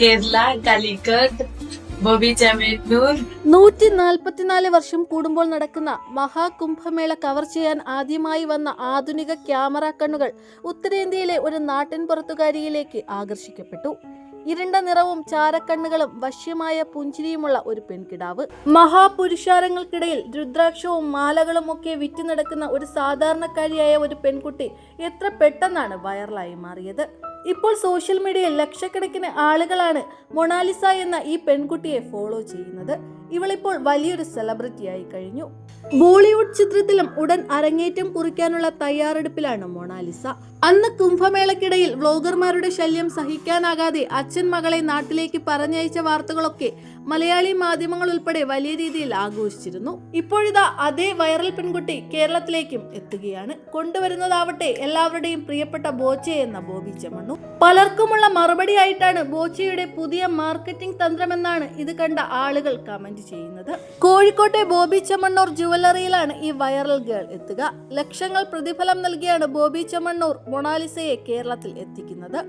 കേരള കാലിക്കട്ട് ബോബി വർഷം കൂടുമ്പോൾ നടക്കുന്ന മഹാകുംഭമേള കവർ ചെയ്യാൻ ആദ്യമായി വന്ന ആധുനിക ക്യാമറ കണ്ണുകൾ ഉത്തരേന്ത്യയിലെ ഒരു നാട്ടിൻ പുറത്തുകാരിയിലേക്ക് ആകർഷിക്കപ്പെട്ടു. ഇരുണ്ട നിറവും ചാരക്കണ്ണുകളും വശ്യമായ പുഞ്ചിരിയുമുള്ള ഒരു പെൺകിടാവ്. മഹാപുരുഷാരങ്ങൾക്കിടയിൽ രുദ്രാക്ഷവും മാലകളും ഒക്കെ വിറ്റ് നടക്കുന്ന ഒരു സാധാരണക്കാരിയായ ഒരു പെൺകുട്ടി എത്ര പെട്ടെന്നാണ് വൈറലായി മാറിയത്? ഇപ്പോൾ സോഷ്യൽ മീഡിയയിൽ ലക്ഷക്കണക്കിന് ആളുകളാണ് മൊണാലിസ എന്ന ഈ പെൺകുട്ടിയെ ഫോളോ ചെയ്യുന്നത്. ഇവളിപ്പോൾ വലിയൊരു സെലിബ്രിറ്റിയായി കഴിഞ്ഞു. ബോളിവുഡ് ചിത്രത്തിലും ഉടൻ അരങ്ങേറ്റം കുറിക്കാനുള്ള തയ്യാറെടുപ്പിലാണ് മൊണാലിസ. അന്ന് കുംഭമേളക്കിടയിൽ വ്ലോഗർമാരുടെ ശല്യം സഹിക്കാനാകാതെ അച്ഛൻ മകളെ നാട്ടിലേക്ക് പറഞ്ഞയച്ച വാർത്തകളൊക്കെ മലയാളി മാധ്യമങ്ങൾ ഉൾപ്പെടെ വലിയ രീതിയിൽ ആഘോഷിച്ചിരുന്നു. ഇപ്പോഴിതാ അതേ വൈറൽ പെൺകുട്ടി കേരളത്തിലേക്കും എത്തുകയാണ്. കൊണ്ടുവരുന്നതാവട്ടെ എല്ലാവരുടെയും പ്രിയപ്പെട്ട ബോച്ചെ എന്ന ബോബി പലർക്കുമുള്ള മറുപടിയായിട്ടാണ് ബോച്ചയുടെ പുതിയ മാർക്കറ്റിംഗ് തന്ത്രമെന്നാണ് ഇത് കണ്ട ആളുകൾ കമന്റ് ചെയ്യുന്നത്. കോഴിക്കോട്ടെ ബോബി ചെമ്മണ്ണൂർ ജുവലറിയിലാണ് ഈ വൈറൽ ഗേൾ എത്തുക. ലക്ഷങ്ങൾ പ്രതിഫലം നൽകിയാണ് ബോബി ചെമ്മണ്ണൂർ മൊണാലിസയെ കേരളത്തിൽ എത്തിക്കുന്നത്.